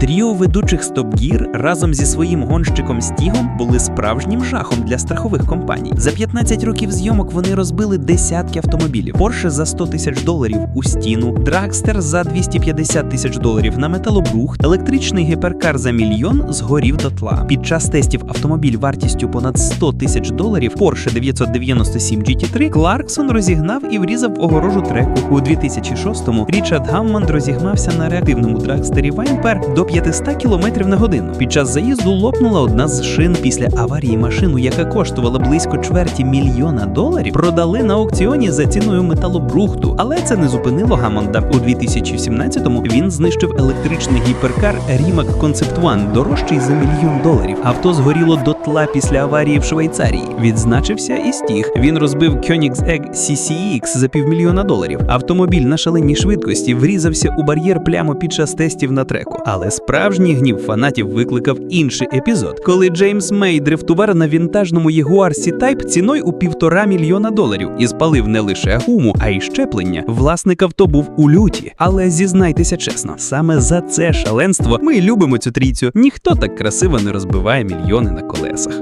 Тріо ведучих Стоп Гір разом зі своїм гонщиком Стігом були справжнім жахом для страхових компаній. За 15 років зйомок вони розбили десятки автомобілів. Порше за 100 тисяч доларів у стіну, Драгстер за 250 тисяч доларів на металобрухт, електричний гіперкар за мільйон згорів дотла. Під час тестів автомобіль вартістю понад 100 тисяч доларів Porsche 997 GT3 Кларксон розігнав і врізав огорожу треку. У 2006-му Річард Гаммонд розігнався на реактивному драгстері Ваймпер до 500 км на годину. Під час заїзду лопнула одна з шин після аварії машину, яка коштувала близько чверті мільйона доларів, продали на аукціоні за ціною металобрухту. Але це не зупинило Гамонда. У 2017-му він знищив електричний гіперкар Rimac Concept One, дорожчий за мільйон доларів. Авто згоріло дотла після аварії в Швейцарії. Відзначився і стіг. Він розбив Koenigsegg CCX за півмільйона доларів. Автомобіль на шаленій швидкості врізався у бар'єр прямо під час тестів на треку. Але справжній гнів фанатів викликав інший епізод, коли Джеймс Мей дрифтував на вінтажному Jaguar C-Type ціною у півтора мільйона доларів і спалив не лише гуму, а й щеплення. Власник авто був у люті. Але зізнайтеся чесно, саме за це шаленство ми любимо цю трійцю. Ніхто так красиво не розбиває мільйони на колесах.